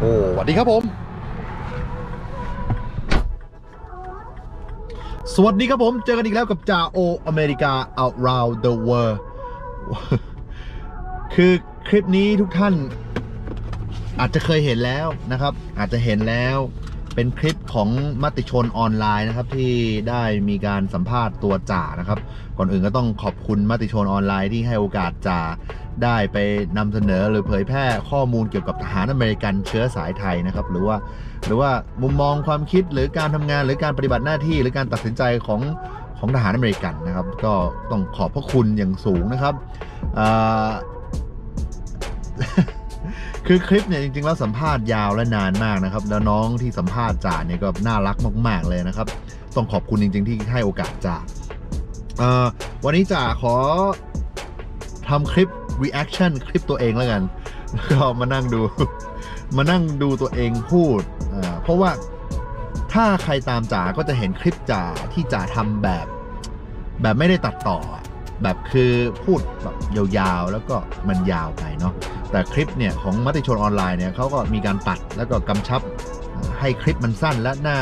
โอ้สวัสดีครับผม สวัสดีครับผม เจอกันอีกแล้วกับจ่าโออเมริกา around the world คือคลิปนี้ทุกท่าน อาจจะเคยเห็นแล้วนะครับ อาจจะเห็นแล้วเป็นคลิปของมติชนออนไลน์นะครับ ที่ได้มีการสัมภาษณ์ตัวจ่านะครับ ก่อนอื่นก็ต้องขอบคุณมติชนออนไลน์ที่ให้โอกาสจ่า ได้ไปนำเสนอหรือเผยแพร่ข้อมูลเกี่ยวกับทหารอเมริกันเชื้อสายไทยนะครับหรือว่าหรือว่ามุมมองความคิดหรือการทำงานหรือการปฏิบัติหน้าที่หรือการตัดสินใจของของทหารอเมริกันนะครับ ก็ต้องขอบพระคุณอย่างสูงนะครับคือคลิปเนี่ยจริงๆแล้วสัมภาษณ์ยาวและนานมากนะครับ แล้วน้องที่สัมภาษณ์จ่าเนี่ยก็น่ารักมาก ๆเลยนะครับ ต้องขอบคุณจริง ๆ ที่ให้โอกาสจ่าวันนี้จ่าขอทำคลิป reaction คลิปตัวเองแล้วกันแล้วก็มานั่งดู มานั่งดูตัวเองพูด เพราะว่าถ้าใครตามจ๋าก็จะเห็นคลิปจ๋าที่จ๋าทำแบบ แบบไม่ได้ตัดต่อ แบบคือพูดแบบยาวๆ แล้วก็มันยาวไปเนาะแต่คลิปเนี่ยของมติชนออนไลน์เนี่ยเขาก็มีการตัดแล้วก็กำชับให้คลิปมันสั้นและหน่า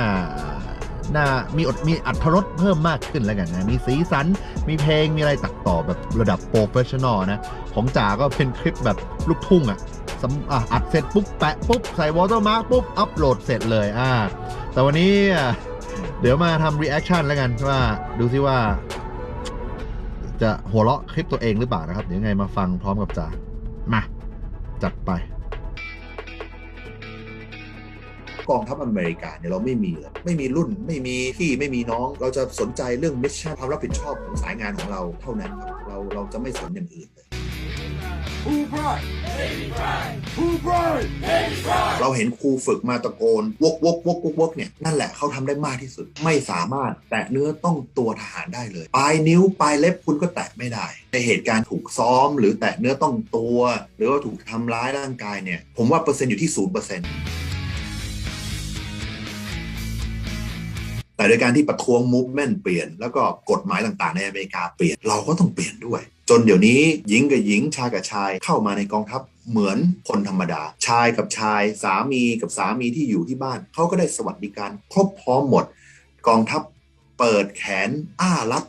น่ามีอดมีอัธรสเพิ่มมากขึ้นแล้วกันนะ มีสีสัน มีเพลงมีอะไรตัดต่อแบบระดับโปรเฟชชั่นอลนะ ของจ๋าก็เป็นคลิปแบบลูกทุ่งอะอะอัดเสร็จปุ๊บแปะปุ๊บ ใส่วอเตอร์มาร์กปุ๊บ อัปโหลดเสร็จเลยอ่าแต่วันนี้เดี๋ยวมาทำรีแอคชั่นแล้วกันว่าดูซิว่า จะหัวเราะคลิปตัวเองหรือเปล่านะครับ เดี๋ยวไงมาฟังพร้อมกับจ๋ามา จัดไป กองทัพอเมริกาเนี่ยเราไม่มีเลยไม่มีรุ่นไม่มีพี่ไม่มีน้อง เราจะสนใจเรื่องมิชชั่นความรับผิดชอบของสายงานของเราเท่านั้นครับเราเราจะไม่สนอย่างอื่นเลย Who brought? Who brought? เราเห็นครูฝึกมาตะโกนวกวกวกวกวกเนี่ยนั่นแหละเขาทำได้มากที่สุด ไม่สามารถแตะเนื้อต้องตัวทหารได้เลย ปลายนิ้วปลายเล็บคุณก็แตะไม่ได้ ในเหตุการณ์ถูกซ้อม หรือแตะเนื้อต้องตัว หรือว่าถูกทำร้ายร่างกายเนี่ย ผมว่าเปอร์เซ็นต์อยู่ที่ศูนย์เปอร์เซ็นต์ แต่โดยการที่ประท้วง movement เปลี่ยน แล้วก็กฎหมายต่างๆ ในอเมริกาเปลี่ยน เราก็ต้องเปลี่ยนด้วย จนเดี๋ยวนี้หญิงกับหญิงชายกับชายเข้ามาในกองทัพเหมือนคนธรรมดา ชายกับชาย สามีกับสามีที่อยู่ที่บ้านเขาก็ได้สวัสดิการครบพร้อมหมด กองทัพเปิดแขนอ้ารับ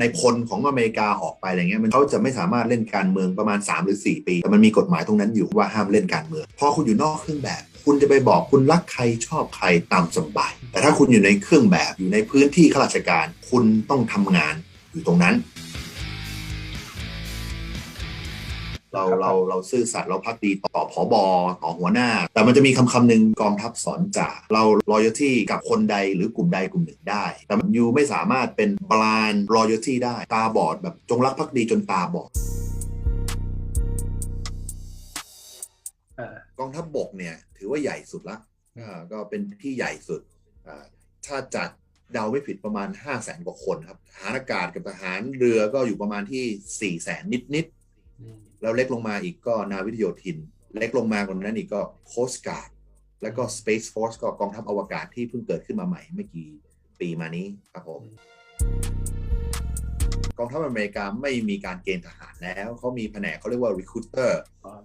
ในพลของอเมริกาออกไปอะไรเงี้ยมันเขาจะไม่สามารถเล่นการเมืองประมาณ 3 หรือ 4 ปี แต่มันมีกฎหมายตรงนั้นอยู่ว่าห้ามเล่นการเมือง พอคุณอยู่นอกเครื่องแบบ คุณจะไปบอกคุณรักใครชอบใครตามสบาย แต่ถ้าคุณอยู่ในเครื่องแบบอยู่ในพื้นที่ข้าราชการ คุณต้องทำงานอยู่ตรงนั้น เราเราเราซื่อสัตย์เราพักดีต่อผอบอต่อหัวหน้า แต่มันจะมีคำคำหนึ่งกองทัพสอนจ่าเรา loyalty กับคนใดหรือกลุ่มใดกลุ่มหนึ่งได้ แต่มันยูไม่สามารถเป็น blind loyalty ได้ ตาบอดแบบจงรักภักดีจนตาบอด กองทัพบบกเนี่ยถือว่าใหญ่สุดละอ่าก็เป็นที่ใหญ่สุดอ่าถ้าจัดเดาไม่ผิดประมาณ 5 0 0แสนกว่าคนครับทหารอากาศกับทหารเรือก็อยู่ประมาณที่ 4 0 0แสนนิดๆแล้วเล็กลงมาอีกก็นาวิทโยธิน เล็กลงมากว่านั้นอีกก็โคสการ์ดแล้วก็ Space Force ก็กองทัพอวกาศที่เพิ่งเกิดขึ้นมาใหม่ไม่กี่ปีมานี้ครับผมก องทัพอเมริกาไม่มีการเกณฑ์ทหารแล้วเขามีแผนกเขาเรียกว่า recruiter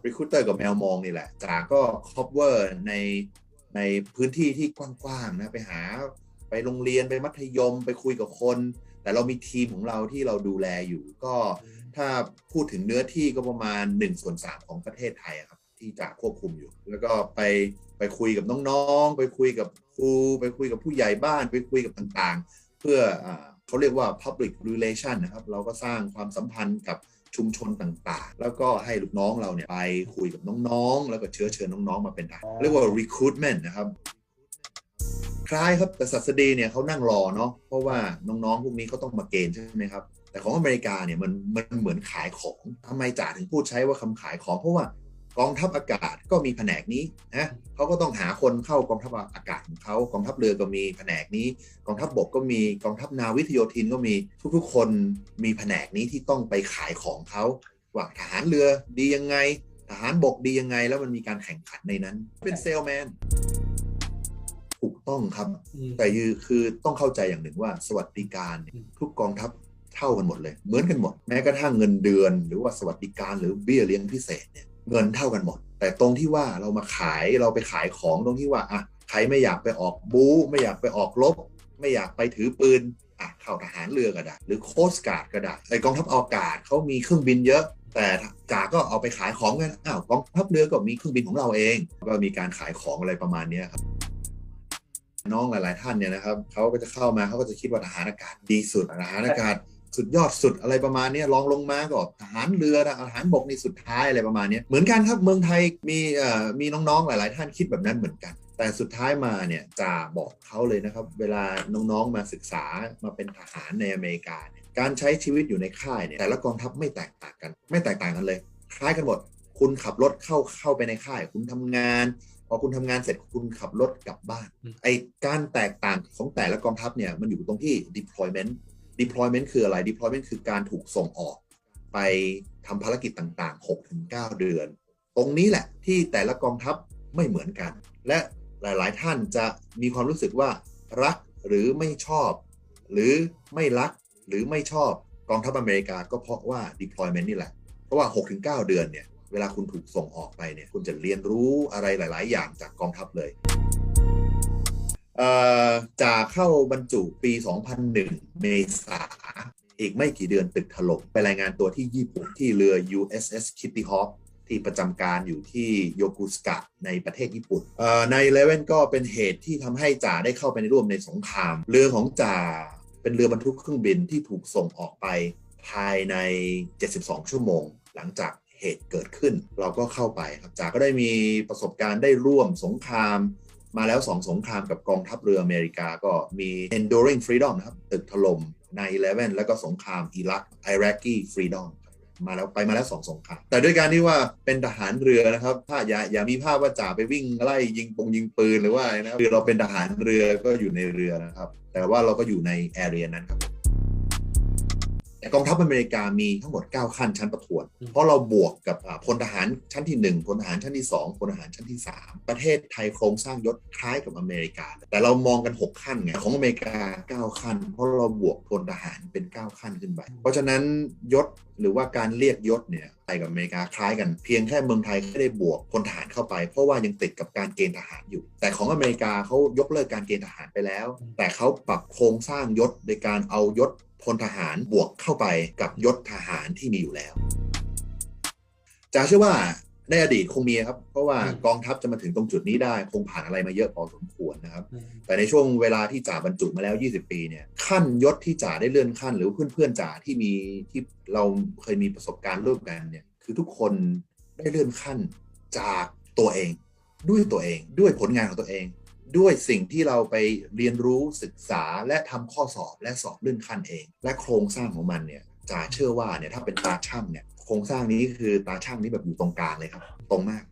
recruiter กับแมวมองนี่แหละจากก็ cover ในในพื้นที่ที่กว้างๆนะไปหาไปโรงเรียนไปมัธยมไปคุยกับคน แต่เรามีทีมของเราที่เราดูแลอยู่ ก็ถ้าพูดถึงเนื้อที่ก็ประมาณ1ส่วน3ของประเทศไทยอะครับที่จะควบคุมอยู่ แล้วก็ไปไปคุยกับน้องๆ ไปคุยกับครู ไปคุยกับผู้ใหญ่บ้าน ไปคุยกับต่างๆ เพื่ออา เขาเรียกว่า public relation นะครับ เราก็สร้างความสัมพันธ์กับชุมชนต่างๆ แล้วก็ให้ลูกน้องเราเนี่ยไปคุยกับน้องๆ แล้วก็เชื้อเชิญน้องๆ มาเป็นทหารเรียกว่า recruitment นะครับ คล้ายครับแต่ศัสดีเนี่ยเขานั่งรอเนาะเพราะว่าน้องๆ พวกนี้เขาต้องมาเกณฑ์ใช่ไหมครับ แต่ของอเมริกาเนี่ยมันมันเหมือนขายของทำไมจ่าถึงพูดใช้ว่าคำขายของเพราะว่า กองทัพอากาศก็มีแผนกนี้นะเขาก็ต้องหาคนเข้ากองทัพอากาศของเขากองทัพเรือก็มีแผนกนี้ กองทัพบกก็มีกองทัพนาวิทโยธินก็มีทุกๆ คนมีแผนกนี้ที่ต้องไปขายของเขาว่าทหารเรือดียังไง ทหารบกดียังไง แล้วมันมีการแข่งขันในนั้น เป็นเซลแมนถูกต้องครับ แต่คือคือต้องเข้าใจอย่างหนึ่งว่า สวัสดิการเนี่ยทุกกองทัพทเท่ากันหมดเลย เหมือนกันหมด แม้กระทั่งเงินเดือน หรือว่าสวัสดิการหรือเบี้ยเลี้ยงพิเศษเนี่ย เงินเท่ากันหมด แต่ตรงที่ว่าเรามาขายเราไปขายของตรงที่ว่าอะใครไม่อยากไปออกบู๊ไม่อยากไปออกรบไม่อยากไปถือปืนอะเข้าทหารเรือก็ได้หรือโคสการ์ดก็ได้ไอกองทัพอากาศเขามีเครื่องบินเยอะ แต่จ่าก็เอาไปขายของกันอ้าวกองทัพเรือก็มีเครื่องบินของเราเอง ก็มีการขายของอะไรประมาณนี้ครับน้องหลาย ๆ ท่านเนี่ยนะครับเขาก็จะเข้ามาเขาก็จะคิดว่าทหารอากาศดีสุดทหารอากาศ สุดยอดสุดอะไรประมาณเนี้ยลองลงมาก็ทหารเรือทหารบกนี่สุดท้ายอะไรประมาณเนี้ยเหมือนกันครับเมืองไทยมีเอ่อมีน้องๆหลาย ๆ ท่านคิดแบบนั้นเหมือนกัน แต่สุดท้ายมาเนี่ยจะบอกเขาเลยนะครับ เวลาน้องๆมาศึกษามาเป็นทหารในอเมริกาเนี่ยการใช้ชีวิตอยู่ในค่ายเนี่ยแต่ละกองทัพไม่แตกต่างกัน ไม่แตกต่างกันเลย คล้ายกันหมดคุณขับรถเข้าเข้าไปในค่าย คุณทำงานพอคุณทำงานเสร็จคุณขับรถกลับบ้านอืมไอการแตกต่างของแต่ละกองทัพเนี่ยมันอยู่ตรงที่ deployment deployment คืออะไร deployment คือการถูกส่งออก ไปทำภารกิจต่างๆ 6-9 เดือน ตรงนี้แหละที่แต่ละกองทัพไม่เหมือนกัน และหลายๆ ท่านจะมีความรู้สึกว่ารักหรือไม่ชอบ หรือไม่รักหรือไม่ชอบกองทัพอเมริกาก็เพราะว่า deployment นี่แหละ เพราะว่า 6-9 เดือนเนี่ยเวลาคุณถูกส่งออกไปเนี่ยคุณจะเรียนรู้อะไรหลาย ๆ อย่างจากกองทัพเลย จะเข้าบรรจุปี 2001 เมษาอีกไม่กี่เดือนตึกถล่มไปรายงานตัวที่ญี่ปุ่นที่เรือ USS Kitty Hawk ที่ประจำการอยู่ที่โยกุสกะในประเทศญี่ปุ่นในเลเว่นก็เป็นเหตุที่ทำให้จ่าได้เข้าไปในร่วมในสงคราม เรือของจ่าเป็นเรือบรรทุกเครื่องบินที่ถูกส่งออกไปภายใน 72 ชั่วโมง หลังจากเหตุเกิดขึ้น เราก็เข้าไปครับจ่าก็ได้มีประสบการณ์ได้ร่วมสงคราม มาแล้วสองสงครามกับกองทัพเรืออเมริกาก็มี Enduring Freedom นะครับ ตึกถล่มใน11 แล้วก็สงครามอิรัก Iraqi Freedom มาแล้วไปมาแล้วสองสงครามแต่ด้วยการที่ว่าเป็นทหารเรือนะครับถ้าอย่าอย่ามีภาพว่าจ่าไปวิ่งไล่ยิงปงยิงปืนหรือว่าอะไรนะคือเราเป็นทหารเรือก็อยู่ในเรือนะครับ แต่ว่าเราก็อยู่ในแอเรียนั้นครับ แต่กองทัพอเมริกามีทั้งหมด 9 ขั้นชั้นประทวนอืมเพราะเราบวกกับอ่าพลทหารชั้นที่ 1พลทหารชั้นที่ 2พลทหารชั้นที่ 3 ประเทศไทยโครงสร้างยศคล้ายกับอเมริกา แต่เรามองกัน 6 ขั้นไงของอเมริกา 9 ขั้น เพราะเราบวกพลทหารเป็น 9 ขั้นขึ้นไป เพราะฉะนั้นยศหรือว่าการเรียกยศเนี่ยไทยกับอเมริกาคล้ายกันเพียงแค่เมืองไทยไม่ได้บวกพลทหารเข้าไป เพราะว่ายังติดกับการเกณฑ์ทหารอยู่ แต่ของอเมริกาเขายกเลิกการเกณฑ์ทหารไปแล้ว แต่เขาปรับโครงสร้างยศโดยการเอายศ พลทหารบวกเข้าไปกับยศทหารที่มีอยู่แล้วจ่าเชื่อว่าในอดีตคงมีครับ เพราะว่าอืมกองทัพจะมาถึงตรงจุดนี้ได้ คงผ่านอะไรมาเยอะพอสมควรนะครับอืมแต่ในช่วงเวลาที่จ่าบรรจุมาแล้ว 20 ปีเนี่ยขั้นยศที่จ่าได้เลื่อนขั้น หรือเพื่อนๆจ่าที่มีที่เราเคยมีประสบการณ์ร่วมกันเนี่ยคือทุกคนได้เลื่อนขั้นจากตัวเอง ด้วยตัวเอง ด้วยผลงานของตัวเอง ด้วยสิ่งที่เราไปเรียนรู้ศึกษาและทำข้อสอบและสอบเลื่อนขั้นเอง และโครงสร้างของมันเนี่ยจ่าเชื่อว่าเนี่ยถ้าเป็นตาช่างเนี่ยโครงสร้างนี้คือตาช่างนี้แบบอยู่ตรงกลางเลยครับ ตรงมาก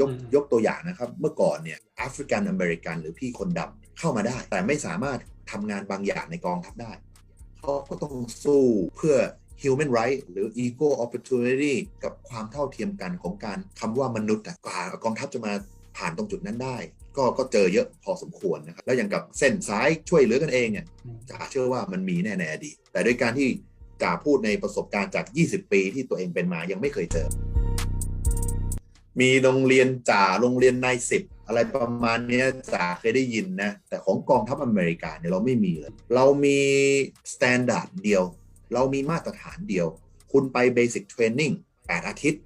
ยกอืมยกตัวอย่างนะครับ เมื่อก่อนเนี่ยแอฟริกันอเมริกันหรือพี่คนดำเข้ามาได้ แต่ไม่สามารถทำงานบางอย่างในกองทัพได้เขาก็ต้องสู้เพื่อ human right หรือ equal opportunity กับความเท่าเทียมกันของการคำว่ามนุษย์อะกว่ากองทัพจะมาผ่านตรงจุดนั้นได้ ก็ก็เจอเยอะพอสมควรนะครับแล้วอย่างกับเส้นซ้ายช่วยเหลือกันเองเนี่ยอืมจ่าเชื่อว่ามันมีแน่ในอดีตแต่ด้วยการที่จ่าพูดในประสบการณ์จาก 20 ปีที่ตัวเองเป็นมายังไม่เคยเจอ มีโรงเรียนจ่าโรงเรียนนายสิบอะไรประมาณเนี้ยจ่าเคยได้ยินนะแต่ของกองทัพอเมริกาเนี่ยเราไม่มีเลยเรามีสแตนดาร์ดเดียว เรามีมาตรฐานเดียว คุณไปเบสิ c เทรนนิ่ง8อาทิตย์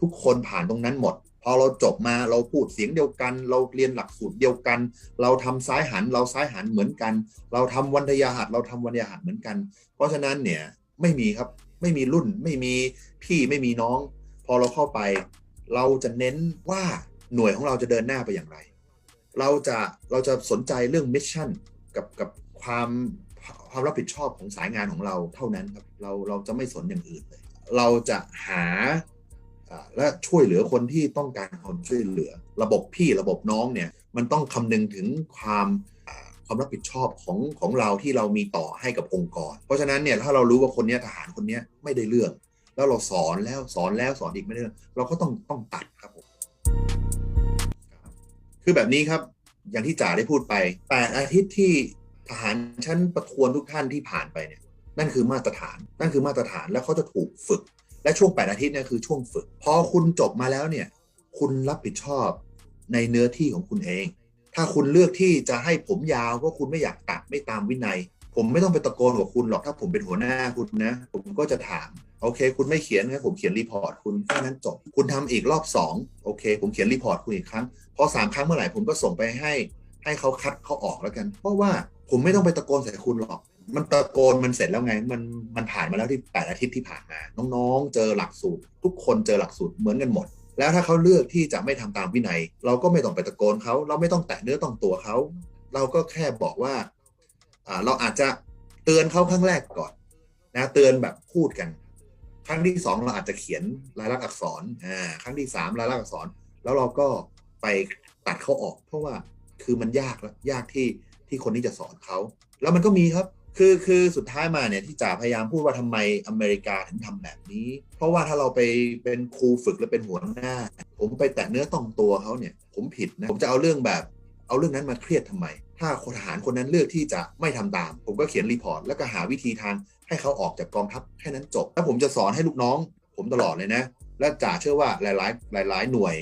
ทุกคนผ่านตรงนั้นหมด พอเราจบมาเราพูดเสียงเดียวกัน เราเรียนหลักสูตรเดียวกัน เราทำซ้ายหันเราซ้ายหันเหมือนกัน เราทำวันทยาหัดเราทำวันทยาหัดเหมือนกัน เพราะฉะนั้นเนี่ยไม่มีครับไม่มีรุ่นไม่มีพี่ไม่มีน้อง พอเราเข้าไป เราจะเน้นว่าหน่วยของเราจะเดินหน้าไปอย่างไร เราจะเราจะสนใจเรื่องมิชชั่นกับกับความความรับผิดชอบของสายงานของเราเท่านั้นครับเราเราจะไม่สนอย่างอื่นเลย เราจะหา และช่วยเหลือคนที่ต้องการความช่วยเหลือ ระบบพี่ระบบน้องเนี่ยมันต้องคำนึงถึงความความรับผิดชอบของของเราที่เรามีต่อให้กับองค์กร เพราะฉะนั้นเนี่ยถ้าเรารู้ว่าคนนี้ทหารคนนี้ไม่ได้เรื่อง แล้วเราสอนแล้วสอนแล้วสอนอีกไม่ได้เรื่องเราก็ต้องต้องตัดครับผมคือแบบนี้ครับอย่างที่จ่าได้พูดไปแปดอาทิตย์ที่ทหารชั้นประทวนทุกท่านที่ผ่านไปเนี่ยนนั่นคือมาตรฐาน นั่นคือมาตรฐานแล้วเขาจะถูกฝึก และช่วง 8 อาทิตย์นี่คือช่วงฝึก พอคุณจบมาแล้วเนี่ย คุณรับผิดชอบในเนื้อที่ของคุณเอง ถ้าคุณเลือกที่จะให้ผมยาวเพราะคุณไม่อยากตัดไม่ตามวินัย ผมไม่ต้องไปตะโกนกับคุณหรอกถ้าผมเป็นหัวหน้าคุณนะ ผมก็จะถาม โอเค คุณไม่เขียนงั้นผมเขียนรีพอร์ตคุณแค่นั้นจบ คุณทำอีกรอบสองโอเค ผมเขียนรีพอร์ตคุณอีกครั้ง พอสามครั้งเมื่อไหร่ผมก็ส่งไปให้ ให้เขาคัดเขาออกแล้วกัน เพราะว่าผมไม่ต้องไปตะโกนใส่คุณหรอก มันตะโกนมันเสร็จแล้วไง มันมันผ่านมาแล้วที่แปดอาทิตย์ที่ผ่านมา น้องๆ เจอหลักสูตร ทุกคนเจอหลักสูตรเหมือนกันหมด แล้วถ้าเขาเลือกที่จะไม่ทำตามวินัย เราก็ไม่ต้องไปตะโกนเขาเราไม่ต้องแตะเนื้อต้องตัวเขาเราก็แค่บอกว่าอ่าเราอาจจะเตือนเขาครั้งแรกก่อนนะเตือนแบบพูดกัน ครั้งที่สองเราอาจจะเขียนลายลักษณ์อักษรอ่าครั้งที่สามลายลักษณ์อักษร แล้วเราก็ไปตัดเขาออก เพราะว่าคือมันยากแล้วยากที่ที่คนที่จะสอนเขาแล้วมันก็มีครับ คือคือสุดท้ายมาเนี่ยที่จ่าพยายามพูดว่าทำไมอเมริกาถึงทำแบบนี้ เพราะว่าถ้าเราไปเป็นครูฝึกและเป็นหัวหน้า ผมไปแตะเนื้อต้องตัวเขาเนี่ย ผมผิดนะผมจะเอาเรื่องแบบ เอาเรื่องนั้นมาเครียดทำไม ถ้าทหารคนนั้นเลือกที่จะไม่ทำตาม ผมก็เขียนรีพอร์ตแล้วก็หาวิธีทางให้เขาออกจากกองทัพแค่นั้นจบ แล้วผมจะสอนให้ลูกน้อง ผมตลอดเลยนะ และจ่าเชื่อว่าหลาย ๆ หลาย ๆ หน่วย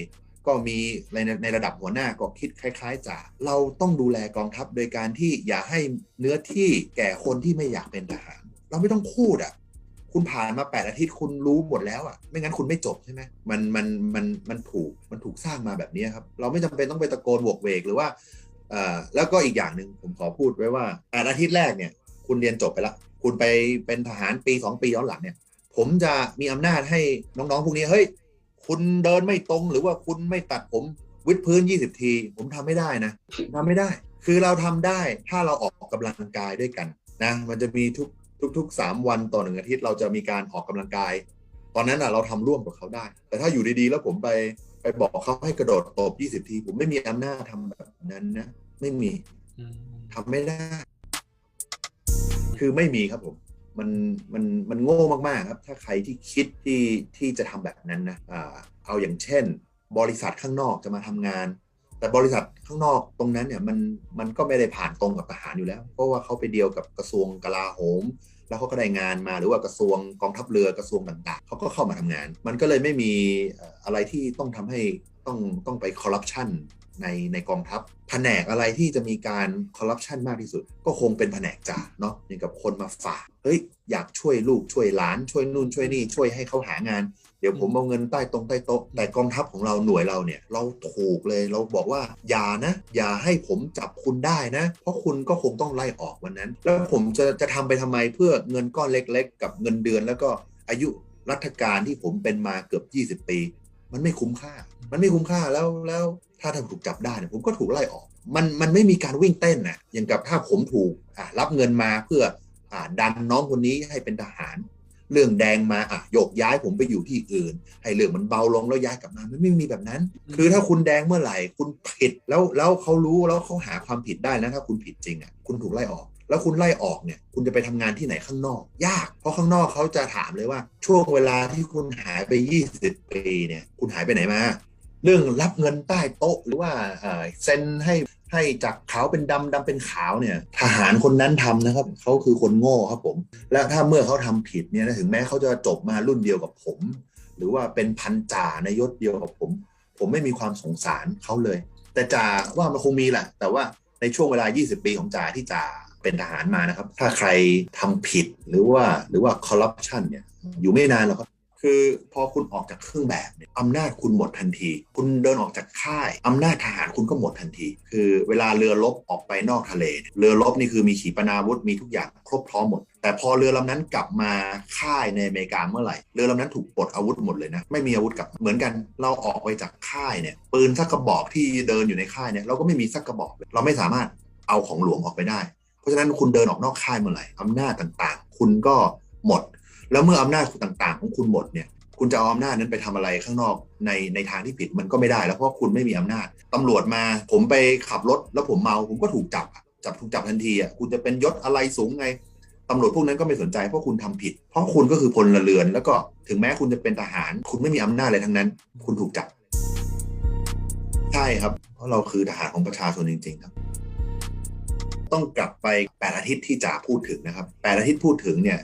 ก็มีในในระดับหัวหน้าก็คิดคล้าย ๆจ่าเราต้องดูแลกองทัพโดยการที่อย่าให้เนื้อที่แก่คนที่ไม่อยากเป็นทหาร เราไม่ต้องพูดอะคุณผ่านมา 8 อาทิตย์คุณรู้หมดแล้วอะ ไม่งั้นคุณไม่จบใช่ไหมมันมันมันมันถูกมันถูกสร้างมาแบบนี้ครับ เราไม่จำเป็นต้องไปตะโกนโวกเวกหรือว่าเอ่อแล้วก็อีกอย่างหนึ่งผมขอพูดไว้ว่า8อาทิตย์แรกเนี่ย คุณเรียนจบไปละคุณไปเป็นทหารปี 2 ปีย้อนหลังเนี่ย ผมจะมีอำนาจให้น้องๆพวกนี้เฮ้ย คุณเดินไม่ตรงหรือว่าคุณไม่ตัดผมวิดพื้น 20 ที ผมทำไม่ได้นะทำไม่ได้ คือเราทำได้ถ้าเราออกกำลังกายด้วยกันนะมันจะมีทุกทุกๆ3วันต่อหนึ่งอาทิตย์เราจะมีการออกกำลังกาย ตอนนั้นอะเราทำร่วมกับเขาได้ แต่ถ้าอยู่ดีๆ แล้วผมไปไปบอกเขาให้กระโดดตบ 20 ที ผมไม่มีอำนาจทำแบบนั้นนะ ไม่มีทำไม่ได้ คือไม่มีครับผม มันมันมันโง่มากๆครับถ้าใครที่คิดที่ที่จะทำแบบนั้นนะเอาอย่างเช่น บริษัทข้างนอกจะมาทำงาน แต่บริษัทข้างนอกตรงนั้นเนี่ยมันมันก็ไม่ได้ผ่านตรงกับทหารอยู่แล้ว เพราะว่าเขาไปเดียวกับกระทรวงกลาโหม แล้วเขาก็ได้งานมาหรือว่ากระทรวงกองทัพเรือกระทรวงต่างๆเขาก็เข้ามาทำงาน มันก็เลยไม่มีอะไรที่ต้องทำให้ต้องต้องไปคอร์รัปชัน ในในกองทัพแผนกอะไรที่จะมีการคอร์รัปชันมากที่สุด ก็คงเป็นแผนกจ่าเนาะอย่างกับคนมาฝากเฮ้ยอยากช่วยลูกช่วยหลานช่วยนู่นช่วยนี่ช่วยให้เขาหางาน เดี๋ยวผมเอาเงินใต้ตรงใต้โต๊ะแต่กองทัพของเราหน่วยเราเนี่ย เราถูกเลยเราบอกว่าอย่านะ อย่าให้ผมจับคุณได้นะ เพราะคุณก็คงต้องไล่ออกวันนั้น แล้วผมจะจะทำไปทำไมเพื่อเงินก้อนเล็ก ๆ กับเงินเดือนแล้วก็อายุรัฐการที่ผมเป็นมาเกือบ 20 ปี มันไม่คุ้มค่า มันไม่คุ้มค่าแล้วแล้ว ถ้าทำถูกจับได้เนี่ยผมก็ถูกไล่ออก มันมันไม่มีการวิ่งเต้นน่ะอย่างกับถ้าผมถูกอะรับเงินมาเพื่ออ่าดันน้องคนนี้ให้เป็นทหาร เรื่องแดงมาอะโยกย้ายผมไปอยู่ที่อื่น ให้เรื่องมันเบาลงแล้วย้ายกลับมามันไม่มีแบบนั้นอืมคือถ้าคุณแดงเมื่อไหร่คุณผิดแล้วแล้วเขารู้แล้วเขาหาความผิดได้นะถ้าคุณผิดจริงอะคุณถูกไล่ออกแล้วคุณไล่ออกเนี่ย คุณจะไปทำงานที่ไหนข้างนอก ยาก เพราะข้างนอกเขาจะถามเลยว่า ช่วงเวลาที่คุณหายไป 20 ปีเนี่ย คุณหายไปไหนมา เรื่องรับเงินใต้โต๊ะหรือว่าเซ็นให้ให้จากขาวเป็นดำดำเป็นขาวเนี่ยทหารคนนั้นทำนะครับเขาคือคนโง่ครับผม และถ้าเมื่อเขาทำผิดเนี่ยถึงแม้เขาจะจบมารุ่นเดียวกับผม หรือว่าเป็นพันจ่าในยศเดียวกับผม ผมไม่มีความสงสารเขาเลย แต่จ่าว่ามันคงมีแหละแต่ว่าในช่วงเวลา 20 ปีของจ่าที่จ่าเป็นทหารมานะครับ ถ้าใครทำผิดหรือว่าหรือว่าคอร์รัปชันเนี่ยอยู่ไม่นานหรอกครับ คือพอคุณออกจากเครื่องแบบเนี่ยอำนาจคุณหมดทันที คุณเดินออกจากค่ายอำนาจทหารคุณก็หมดทันที คือเวลาเรือรบออกไปนอกทะเลเเรือรบนี่คือมีขีปนาวุธมีทุกอย่างครบพร้อมหมด แต่พอเรือลำนั้นกลับมาค่ายในอเมริกาเมื่อไหร่ เรือลำนั้นถูกปลดอาวุธหมดเลยนะ ไม่มีอาวุธกลับเหมือนกัน เราออกไปจากค่ายเนี่ยปืนสักกระบอกที่เดินอยู่ในค่ายเนี่ยเราก็ไม่มีสักกระบอกเลยเราไม่สามารถเอาของหลวงออกไปได้ เพราะฉะนั้นคุณเดินออกนอกค่ายเมื่อไหร่อำนาจต่างๆ คุณก็หมด แล้วเมื่ออำนาจต่างๆ ของคุณหมดเนี่ยคุณจะเอาอำนาจนั้นไปทำอะไรข้างนอกในในทางที่ผิดมันก็ไม่ได้ แล้วเพราะคุณไม่มีอำนาจตำรวจมา ผมไปขับรถแล้วผมเมาผมก็ถูกจับจับถูกจับทันทีอะคุณจะเป็นยศอะไรสูงไงตำรวจพวกนั้นก็ไม่สนใจเพราะคุณทำผิด เพราะคุณก็คือพลเรือน แล้วก็ถึงแม้คุณจะเป็นทหาร คุณไม่มีอำนาจอะไรทั้งนั้น คุณถูกจับ ใช่ครับ เพราะเราคือทหารของประชาชนจริง ๆ ครับ ต้องกลับไป 8 อาทิตย์ที่จ่าพูดถึงนะครับ 8 อาทิตย์พูดถึงเนี่ย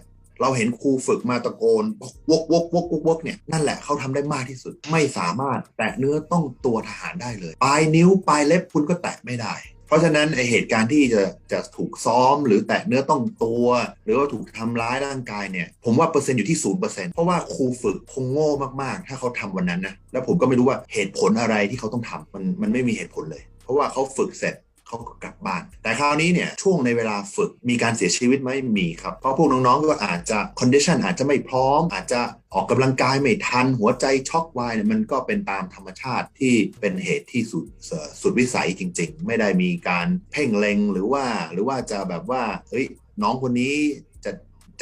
เราเห็นครูฝึกมาตะโกนวกวกวกวกวกเนี่ยนั่นแหละเขาทำได้มากที่สุด ไม่สามารถแตะเนื้อต้องตัวทหารได้เลย ปลายนิ้วปลายเล็บคุณก็แตะไม่ได้ เพราะฉะนั้นไอเหตุการณ์ที่จะจะถูกซ้อมหรือแตะเนื้อต้องตัว หรือว่าถูกทำร้ายร่างกายเนี่ย ผมว่าเปอร์เซ็นต์อยู่ที่ศูนย์เปอร์เซ็นต์เพราะว่าครูฝึกคงโง่มากๆ ถ้าเขาทำวันนั้นนะแล้วผมก็ไม่รู้ว่าเหตุผลอะไรที่เขาต้องทำมันมันไม่มีเหตุผลเลย เพราะว่าเขาฝึกเสร็จ เขาก็กลับบ้าน แต่คราวนี้เนี่ยช่วงในเวลาฝึกมีการเสียชีวิตไหมมีครับ เพราะพวกน้องๆก็อาจจะคอนดิชันอาจจะไม่พร้อม อาจจะออกกำลังกายไม่ทัน หัวใจช็อกวายเนี่ยมันก็เป็นตามธรรมชาติที่เป็นเหตุที่สุดสุดวิสัยจริง ๆ ไม่ได้มีการเพ่งเล็งหรือว่าหรือว่าจะแบบว่าเฮ้ยน้องคนนี้จะ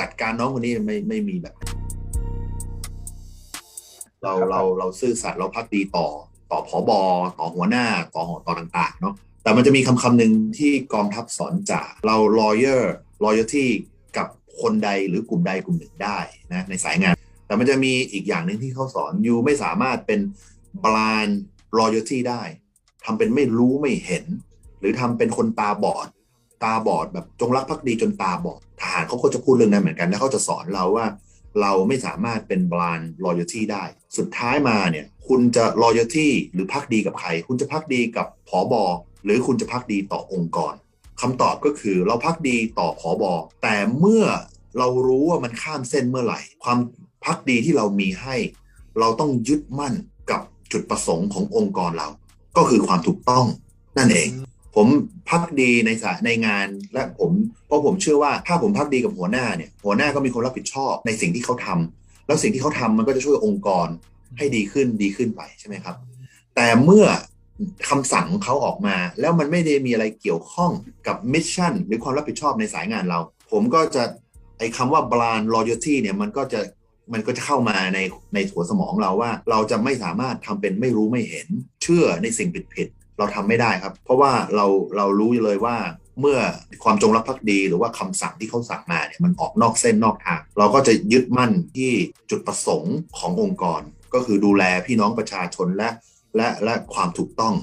จัดการน้องคนนี้ไม่ไม่มีแบบ เราเราเราซื่อสัตย์เราพักดีต่อต่อผอบอต่อหัวหน้าต่อหอต่อต่างๆเนาะ แต่มันจะมีคำคำหนึ่งที่กองทัพสอนจ่าเรา lawyer loyalty กับคนใดหรือกลุ่มใดกลุ่มหนึ่งได้นะในสายงาน แต่มันจะมีอีกอย่างหนึ่งที่เขาสอนยูไม่สามารถเป็น blind loyalty ได้ทำเป็นไม่รู้ไม่เห็น หรือทำเป็นคนตาบอด ตาบอดแบบจงรักภักดีจนตาบอดทหารเขาก็จะพูดเรื่องนั้นเหมือนกัน แล้วเขาจะสอนเราว่า เราไม่สามารถเป็น blind loyalty ได้ สุดท้ายมาเนี่ยคุณจะ loyalty หรือพักดีกับใคร คุณจะพักดีกับผอบอ หรือคุณจะพักดีต่อองค์กรคำตอบก็คือเราพักดีต่อผอบอแต่เมื่อเรารู้ว่ามันข้ามเส้นเมื่อไหร่ ความพักดีที่เรามีให้ เราต้องยึดมั่นกับจุดประสงค์ขององค์กรเรา ก็คือความถูกต้องนั่นเอง ผมพักดีในสายในงานและผมเพราะผมเชื่อว่าถ้าผมพักดีกับหัวหน้าเนี่ยหัวหน้าก็มีความรับผิดชอบในสิ่งที่เขาทำแล้วสิ่งที่เขาทำมันก็จะช่วยองค์กรให้ดีขึ้นดีขึ้นไปใช่ไหมครับ แต่เมื่อ คำสั่งของเขาออกมา แล้วมันไม่ได้มีอะไรเกี่ยวข้องกับมิชชั่นหรือความรับผิดชอบในสายงานเรา ผมก็จะไอ้คำว่า blind loyalty เนี่ยมันก็จะมันก็จะเข้ามาในในหัวสมองเราว่า เราจะไม่สามารถทำเป็นไม่รู้ไม่เห็น เชื่อในสิ่งผิดผิดเราทำไม่ได้ครับ เพราะว่าเราเรารู้เลยว่าเมื่อความจงรักภักดีหรือว่าคำสั่งที่เขาสั่งมาเนี่ยมันออกนอกเส้นนอกทาง เราก็จะยึดมั่นที่จุดประสงค์ขององค์กร ก็คือดูแลพี่น้องประชาชนและ และและความถูกต้อง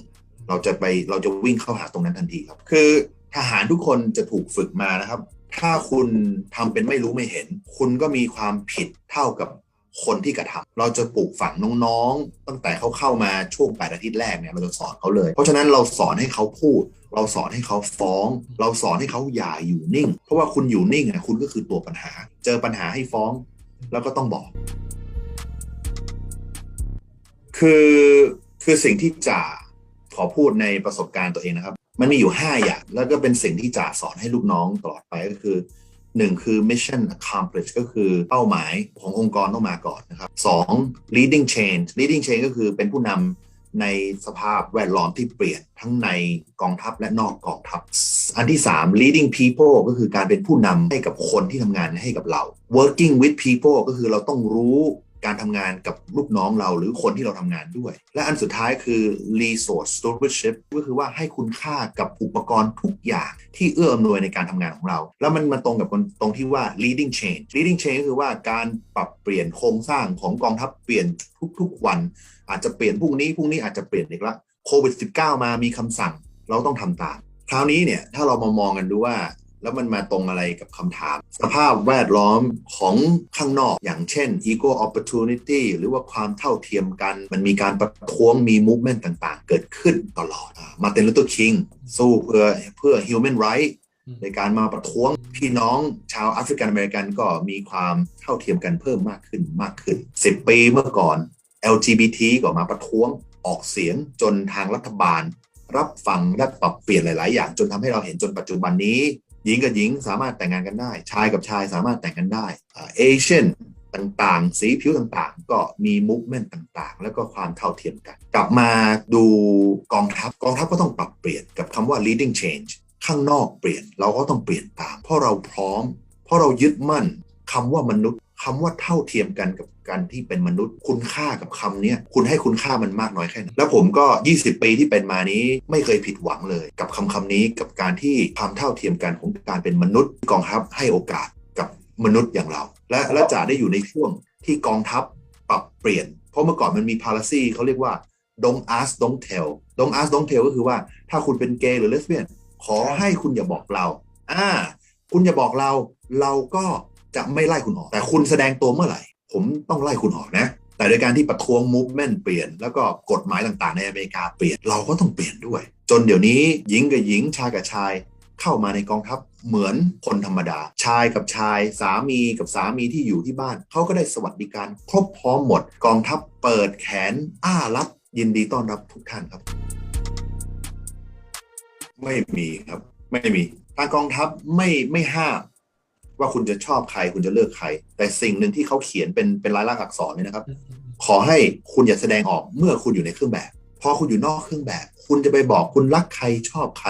เราจะไปเราจะวิ่งเข้าหาตรงนั้นทันทีครับ คือทหารทุกคนจะถูกฝึกมานะครับ ถ้าคุณทำเป็นไม่รู้ไม่เห็น คุณก็มีความผิดเท่ากับคนที่กระทำเราจะปลูกฝังน้องๆ ตั้งแต่เขาเข้ามาช่วงแปดอาทิตย์แรกเนี่ยเราจะสอนเขาเลย เพราะฉะนั้นเราสอนให้เขาพูด เราสอนให้เขาฟ้อง เราสอนให้เขาอย่าอยู่นิ่ง เพราะว่าคุณอยู่นิ่งอะคุณก็คือตัวปัญหา เจอปัญหาให้ฟ้อง แล้วก็ต้องบอก คือ คือสิ่งที่จ่าขอพูดในประสบการณ์ตัวเองนะครับ มันมีอยู่ 5 อย่าง แล้วก็เป็นสิ่งที่จ่าสอนให้ลูกน้องตลอดไปก็คือ 1 คือ mission accomplished ก็คือเป้าหมายขององค์กรต้องมาก่อนนะครับ 2 leading change leading change ก็คือเป็นผู้นำในสภาพแวดล้อมที่เปลี่ยนทั้งในกองทัพและนอกกองทัพ อันที่ 3 leading people ก็คือการเป็นผู้นำให้กับคนที่ทำงานให้กับเรา working with people ก็คือเราต้องรู้ การทำงานกับลูกน้องเราหรือคนที่เราทำงานด้วย และอันสุดท้ายคือ resource stewardship ก็คือว่าให้คุณค่ากับอุปกรณ์ทุกอย่างที่เอื้ออำนวยในการทำงานของเรา แล้วมันมาตรงกับตรงที่ว่า leading change leading change ก็คือว่าการปรับเปลี่ยนโครงสร้างของกองทัพเปลี่ยนทุกๆวัน อาจจะเปลี่ยนพรุ่งนี้พรุ่งนี้อาจจะเปลี่ยนอีกละโควิด -19 มามีคำสั่งเราต้องทำตามคราวนี้เนี่ยถ้าเรามามองกันดูว่า แล้วมันมาตรงอะไรกับคำถาม สภาพแวดล้อมของข้างนอก อย่างเช่น equal opportunity หรือว่าความเท่าเทียมกัน มันมีการประท้วงมี movement ต่างๆ เกิดขึ้นตลอดมาเต็นลูเตอร์คิงสู้เพื่อเพื่อ human right ในการมาประท้วงพี่น้องชาวแอฟริกันอเมริกันก็มีความเท่าเทียมกันเพิ่มมากขึ้นมากขึ้น 10 ปีเมื่อก่อน LGBT ก็มาประท้วงออกเสียงจนทางรัฐบาล รับฟังและปรับเปลี่ยนหลาย ๆ อย่างจนทำให้เราเห็นจนปัจจุบันนี้ หญิงกับหญิงสามารถแต่งงานกันได้ ชายกับชายสามารถแต่งกันได้เอเชียนต่างๆ สีผิวต่างๆ ก็มีมูฟเมนต่างๆ แล้วก็ความเท่าเทียมกัน กลับมาดูกองทัพกองทัพก็ต้องปรับเปลี่ยนกับคำว่า leading change ข้างนอกเปลี่ยนเราก็ต้องเปลี่ยนตาม เพราะเราพร้อม เพราะเรายึดมั่นคำว่ามนุษย์คำว่าเท่าเทียมกันกับ การที่เป็นมนุษย์ คุณค่ากับคำนี้คุณให้คุณค่ามันมากน้อยแค่ไหนแล้วผมก็ 20 ปีที่เป็นมานี้ไม่เคยผิดหวังเลย กับคำคำนี้กับการที่ความเท่าเทียมกันของการเป็นมนุษย์กองทัพให้โอกาสกับมนุษย์อย่างเรา และและจะได้อยู่ในช่วงที่กองทัพปรับเปลี่ยน เพราะเมื่อก่อนมันมี policy เขาเรียกว่า don't ask don't tell don't ask don't tell ก็คือว่าถ้าคุณเป็นเกย์หรือเลสเบี้ยนขอให้คุณอย่าบอกเรา อ่า คุณอย่าบอกเรา เราก็จะไม่ไล่คุณออก แต่คุณแสดงตัวเมื่อไหร่ ผมต้องไล่คุณออกนะ แต่โดยการที่ประท้วง movement เปลี่ยน แล้วก็กฎหมายต่างๆ ในอเมริกาเปลี่ยน เราก็ต้องเปลี่ยนด้วย จนเดี๋ยวนี้หญิงกับหญิงชายกับชายเข้ามาในกองทัพเหมือนคนธรรมดา ชายกับชาย สามีกับสามีที่อยู่ที่บ้าน เขาก็ได้สวัสดิการครบพร้อมหมด กองทัพเปิดแขน อ้ารับ ยินดีต้อนรับทุกท่านครับ ไม่มีครับ ไม่มีทางกองทัพไม่ไม่ห้าม ว่าคุณจะชอบใครคุณจะเลือกใคร แต่สิ่งหนึ่งที่เขาเขียนเป็นเป็นลายลักษณ์อักษรเนี่ยนะครับ ขอให้คุณอย่าแสดงออกเมื่อคุณอยู่ในเครื่องแบบพอคุณอยู่นอกเครื่องแบบ คุณจะไปบอกคุณรักใครชอบใคร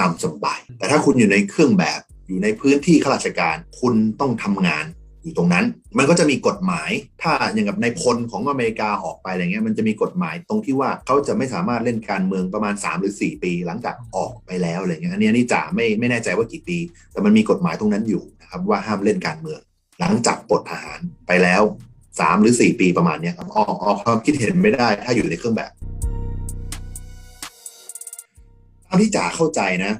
ตามสบายแต่ถ้าคุณอยู่ในเครื่องแบบอยู่ในพื้นที่ข้าราชการ คุณต้องทำงาน อยู่ตรงนั้น มันก็จะมีกฎหมาย ถ้าอย่างกับในพลของอเมริกาออกไปอะไรเงี้ยมันจะมีกฎหมายตรงที่ว่าเขาจะไม่สามารถเล่นการเมืองประมาณ 3 หรือ 4 ปีหลังจากออกไปแล้วอะไรเงี้ยอันนี้อันนี่จ่าไม่ไม่แน่ใจว่ากี่ปี แต่มันมีกฎหมายตรงนั้นอยู่นะครับว่าห้ามเล่นการเมือง หลังจากปลดทหารไปแล้วสามหรือสี่ปีประมาณเนี้ยครับออกออกความคิดเห็นไม่ได้ถ้าอยู่ในเครื่องแบบตามที่จ๋าเข้าใจนะ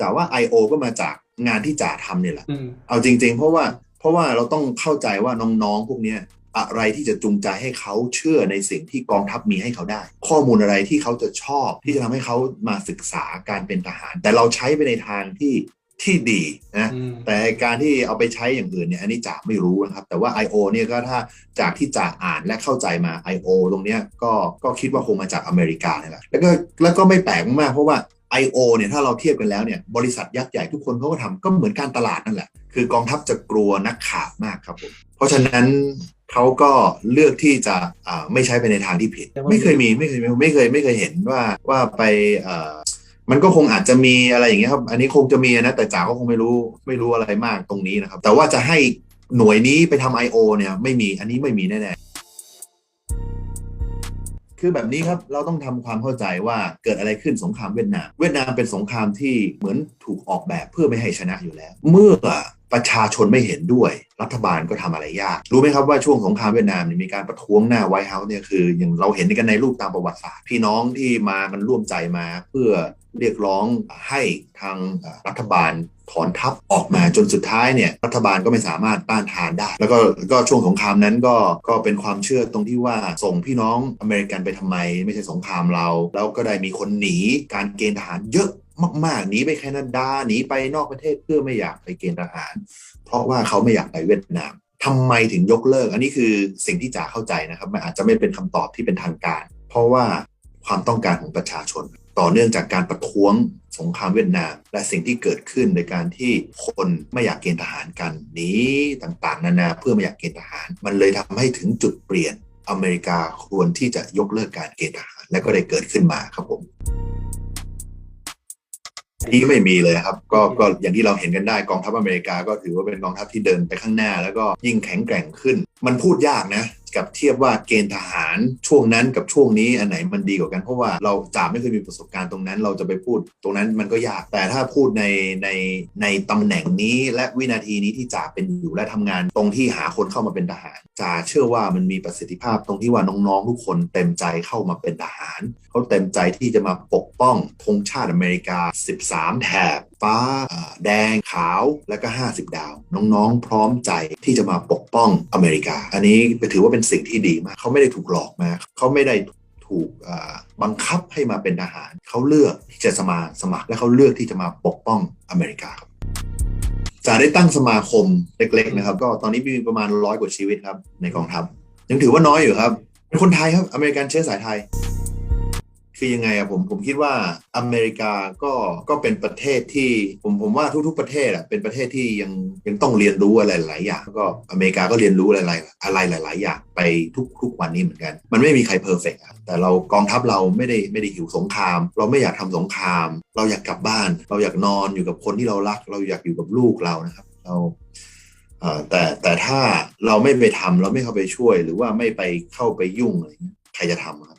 จ๋าว่า I.O. ก็มาจากงานที่จ๋าทำเนี่ยแหละอืมเอาจริง ๆ เพราะว่าเพ ราะว่าเราต้องเข้าใจว่าน้องๆ พวกเนี้ยอะไรที่จะจูงใจให้เขาเชื่อในสิ่งที่กองทัพมีให้เขาได้ ข้อมูลอะไรที่เขาจะชอบที่จะทำให้เขามาศึกษาการเป็นทหาร แต่เราใช้ไปในทางที่ที่ดีนะอืมแต่การที่เอาไปใช้อย่างอื่นเนี่ยอันนี้จ่าไม่รู้นะครับ แต่ว่า I.O. เนี่ยก็ถ้าจากที่จ่าอ่านและเข้าใจมา I.O. ตรงเนี้ยก็ก็คิดว่าคงมาจากอเมริกาเนี่ยแหละแล้วก็แล้วก็ไม่แปลกมากเพราะว่า I.O. เนี่ยถ้าเราเทียบกันแล้วเนี่ยบริษัทยักษ์ใหญ่ทุกคนเขาก็ทำก็เหมือนการตลาดนั่นแหละ คือกองทัพจะกลัวนักข่าวมากครับผมเพราะฉะนั้นเขาก็เลือกที่จะอ่าไม่ใช้ไปในทางที่ผิด ไม่เคยมีไม่เคยมีไม่เคยไม่เคยเห็นว่าว่าไปเอ่อมันก็คงอาจจะมีอะไรอย่างเงี้ยครับ อันนี้คงจะมีนะแต่จ๋าก็คงไม่รู้ไม่รู้อะไรมากตรงนี้นะครับ แต่ว่าจะให้หน่วยนี้ไปทำ I.O. เนี่ยไม่มีอันนี้ไม่มีแน่ๆคือแบบนี้ครับเราต้องทำความเข้าใจว่าเกิดอะไรขึ้นสงครามเวียดนาม เวียดนามเป็นสงครามที่เหมือนถูกออกแบบเพื่อไม่ให้ชนะอยู่แล้ว เมื่อ ประชาชนไม่เห็นด้วย รัฐบาลก็ทำอะไรยาก รู้ไหมครับว่าช่วงสงครามเวียดนามนี่มีการประท้วงหน้าไวท์เฮาส์เนี่ยคืออย่างเราเห็นกันในรูปตามประวัติศาสตร์พี่น้องที่มากันร่วมใจมาเพื่อเรียกร้องให้ทางรัฐบาลถอนทัพออกมาจนสุดท้ายเนี่ยรัฐบาลก็ไม่สามารถต้านทานได้ แล้วก็ก็ช่วงสงครามนั้นก็ก็เป็นความเชื่อตรงที่ว่าส่งพี่น้องอเมริกันไปทำไม ไม่ใช่สงครามเรา แล้วก็ได้มีคนหนีการเกณฑ์ทหารเยอะ มากๆหนีไปแคนาดาหนีไปนอกประเทศเพื่อไม่อยากไปเกณฑ์ทหาร เพราะว่าเขาไม่อยากไปเวียดนามทำไมถึงยกเลิก อันนี้คือสิ่งที่จ๋าเข้าใจนะครับมันอาจจะไม่เป็นคำตอบที่เป็นทางการ เพราะว่าความต้องการของประชาชน ต่อเนื่องจากการประท้วงสงครามเวียดนาม และสิ่งที่เกิดขึ้นในการที่คนไม่อยากเกณฑ์ทหารกันหนีต่างๆ นานาเพื่อไม่อยากเกณฑ์ทหาร มันเลยทำให้ถึงจุดเปลี่ยนอเมริกาควรที่จะยกเลิกการเกณฑ์ทหาร และก็ได้เกิดขึ้นมาครับผม นี่ไม่มีเลยครับก็ก็อย่างที่เราเห็นกันได้กองทัพอเมริกาก็ถือว่าเป็นกองทัพที่เดินไปข้างหน้า แล้วก็ยิ่งแข็งแกร่งขึ้น มันพูดยากนะ กับเทียบว่าเกณฑ์ทหารช่วงนั้นกับช่วงนี้อันไหนมันดีกว่ากัน เพราะว่าเราจ่าไม่เคยมีประสบการณ์ตรงนั้น เราจะไปพูดตรงนั้นมันก็ยากแต่ถ้าพูดในในในตำแหน่งนี้และวินาทีนี้ที่จ่าเป็นอยู่และทำงาน ตรงที่หาคนเข้ามาเป็นทหารจ่าเชื่อว่ามันมีประสิทธิภาพตรงที่ว่าน้องๆทุกคนเต็มใจเข้ามาเป็นทหารเขาเต็มใจที่จะมาปกป้องธงชาติอเมริกา 13 แถบ ฟ้า แดงขาวและก็ 50 ดาว น้องๆ พร้อมใจที่จะมาปกป้องอเมริกา อันนี้ถือว่าเป็นสิ่งที่ดีมาก เขาไม่ได้ถูกหลอกมาเขาไม่ได้ถูกบังคับให้มาเป็นทหาร เขาเลือกที่จะสมาสมัคร และเขาเลือกที่จะมาปกป้องอเมริกาครับจะได้ตั้งสมาคมเล็ก ๆ นะครับ ก็ตอนนี้มีประมาณร้อยกว่าชีวิตครับในกองทัพยังถือว่าน้อยอยู่ครับเป็นคนไทยครับอเมริกันเชื้อสายไทย คือยังไงอะผมผมคิดว่าอเมริกาก็ก็เป็นประเทศที่ผมผมว่าทุก ๆประเทศอะเป็นประเทศที่ยังยังต้องเรียนรู้อะไรหลายอย่างแล้วก็อเมริกาก็เรียนรู้อะไรอะไรหลาย ๆ อย่างไปทุกทุกวันนี้เหมือนกัน มันไม่มีใครเพอร์เฟกต์อะแต่เรากองทัพเราไม่ได้ไม่ได้หิวสงคราม เราไม่อยากทำสงคราม เราอยากกลับบ้าน เราอยากนอนอยู่กับคนที่เรารัก เราอยากอยู่กับลูกเรานะครับเราแต่แต่ถ้าเราไม่ไปทำเราไม่เข้าไปช่วย หรือว่าไม่ไปเข้าไปยุ่งอะไรใครจะทำครับ